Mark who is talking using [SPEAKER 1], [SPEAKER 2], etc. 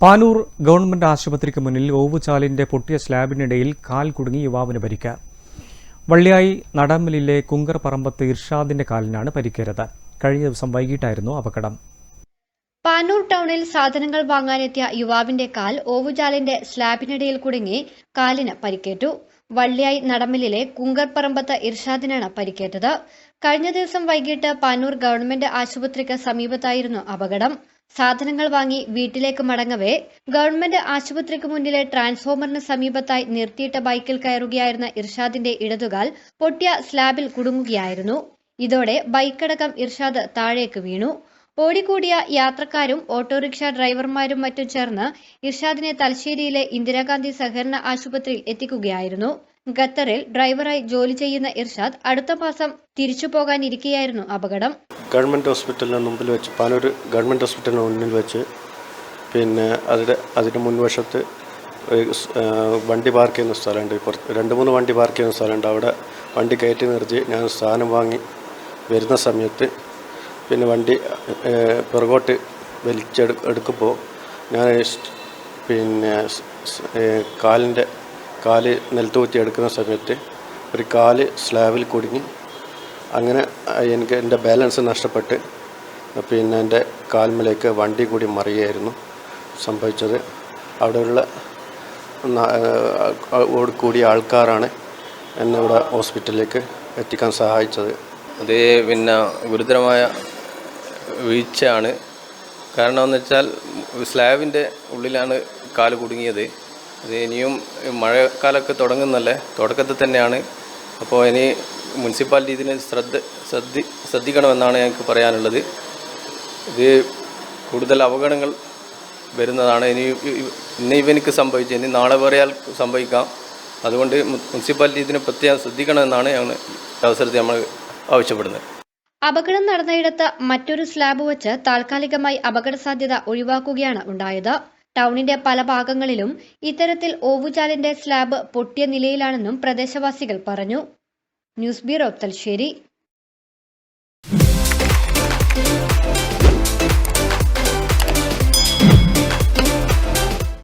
[SPEAKER 1] Panoor government ആശുപത്രിക്ക് മുന്നിൽ ഓവുചാലിന്റെ പൊട്ടിയ സ്ലാബിനിടയിൽ കാൽ കുടുങ്ങി യുവാവിന് പരിക്ക്. വള്ളിയായി നടമ്മലിലെ കുങ്കർ പറമ്പത്ത് ഇർഷാദിന്റെ കാലിനാണ് പരിക്കേറ്റത്. കഴിഞ്ഞ ദിവസം വൈകിട്ടായിരുന്നു അപകടം.
[SPEAKER 2] പാനൂർ ടൗണിൽ സാധനങ്ങൾ വാങ്ങാനെത്തിയ യുവാവിന്റെ കാൽ ഓവുചാലിന്റെ സ്ലാബിനിടയിൽ കുടുങ്ങി കാലിന് പരിക്കേറ്റു. വള്ളിയായി നടമ്മലിലെ കുങ്കർപ്പറമ്പത്ത് ഇർഷാദിനാണ് പരിക്കേറ്റത്. കഴിഞ്ഞ ദിവസം വൈകിട്ട് പാനൂർ ഗവൺമെന്റ് ആശുപത്രിക്ക് സമീപത്തായിരുന്നു അപകടം. സാധനങ്ങൾ വാങ്ങി വീട്ടിലേക്ക് മടങ്ങവേ ഗവൺമെന്റ് ആശുപത്രിക്ക് മുന്നിലെ ട്രാൻസ്ഫോമറിന് സമീപത്തായി നിർത്തിയിട്ട ബൈക്കിൽ കയറുകയായിരുന്ന ഇർഷാദിന്റെ ഇടതുകാൽ പൊട്ടിയ സ്ലാബിൽ കുടുങ്ങുകയായിരുന്നു. ഇതോടെ ബൈക്കടക്കം ഇർഷാദ് താഴേക്ക് വീണു. ഓടിക്കൂടിയ യാത്രക്കാരും ഓട്ടോറിക്ഷ ഡ്രൈവർമാരും മറ്റും ചേർന്ന് ഇർഷാദിനെ തലശ്ശേരിയിലെ ഇന്ദിരാഗാന്ധി സഹകരണ ആശുപത്രിയിൽ എത്തിക്കുകയായിരുന്നു. ഖത്തറിൽ ഡ്രൈവറായി ജോലി ചെയ്യുന്ന ഇർഷാദ് അടുത്ത മാസം തിരിച്ചു പോകാനിരിക്കെയായിരുന്നു അപകടം.
[SPEAKER 3] ഗവൺമെന്റ് ഹോസ്പിറ്റലിന് മുമ്പിൽ വെച്ച് പാനൂർ ഗവൺമെന്റ് ഹോസ്പിറ്റലിന് മുന്നിൽ വെച്ച് പിന്നെ അതിന്റെ അതിന്റെ മുൻവശത്ത് വണ്ടി പാർക്ക് ചെയ്യുന്ന സ്ഥലമുണ്ട്. രണ്ട് മൂന്ന് വണ്ടി പാർക്ക് ചെയ്യുന്ന സ്ഥലമുണ്ട്. അവിടെ വണ്ടി കയറ്റി നിർത്തി ഞാൻ സാധനം വാങ്ങി വരുന്ന സമയത്ത് പിന്നെ വണ്ടി പുറകോട്ട് വലിച്ചെടു എടുക്കുമ്പോൾ ഞാൻ പിന്നെ കാലിന്റെ കാൽ നിലത്ത് കുത്തി എടുക്കുന്ന സമയത്ത് ഒരു കാൽ സ്ലാബിൽ കുടുങ്ങി. അങ്ങനെ എനിക്ക് എന്റെ ബാലൻസ് നഷ്ടപ്പെട്ട് പിന്നെ എന്റെ കാൽമലേക്ക് വണ്ടി കൂടി മറിയായിരുന്നു സംഭവിച്ചത്. അവിടെയുള്ള കൂടിയ ആൾക്കാരാണ് എന്നെ ഇവിടെ ഹോസ്പിറ്റലിലേക്ക് എത്തിക്കാൻ സഹായിച്ചത്.
[SPEAKER 4] അത് പിന്നെ ഗുരുതരമായ വീഴ്ചയാണ്. കാരണം എന്ന് വെച്ചാൽ സ്ലാബിന്റെ ഉള്ളിലാണ് കാൽ കുടുങ്ങിയത്. അത് ഇനിയും മഴക്കാലമൊക്കെ തുടങ്ങുന്നല്ലേ? തുടക്കത്തിൽ തന്നെയാണ്. അപ്പോൾ ഇനി മുനിസിപ്പാലിറ്റി ഇതിന് ശ്രദ്ധ ശ്രദ്ധി ശ്രദ്ധിക്കണമെന്നാണ് ഞങ്ങൾക്ക് പറയാനുള്ളത്. ഇത് കൂടുതൽ അപകടങ്ങൾ വരുന്നതാണ്. ഇനി ഇന്ന് ഇവനിക്ക് സംഭവിച്ചു ഇനി നാളെ വേറെയാൽ സംഭവിക്കാം. അതുകൊണ്ട് മുനിസിപ്പാലിറ്റി ഇതിനെ പ്രത്യേകം ശ്രദ്ധിക്കണമെന്നാണ് ഞങ്ങൾ അവസരത്തിൽ നമ്മൾ ആവശ്യപ്പെടുന്നത്.
[SPEAKER 2] അപകടം നടന്നയിടത്ത് മറ്റൊരു സ്ലാബ് വെച്ച് താൽക്കാലികമായി അപകട സാധ്യത ഒഴിവാക്കുകയാണ് ഉണ്ടായത്. ടൗണിന്റെ പല ഭാഗങ്ങളിലും ഇത്തരത്തിൽ ഓവുചാലിന്റെ സ്ലാബ് പൊട്ടിയ നിലയിലാണെന്നും പ്രദേശവാസികൾ പറഞ്ഞു. News bureau Thalassery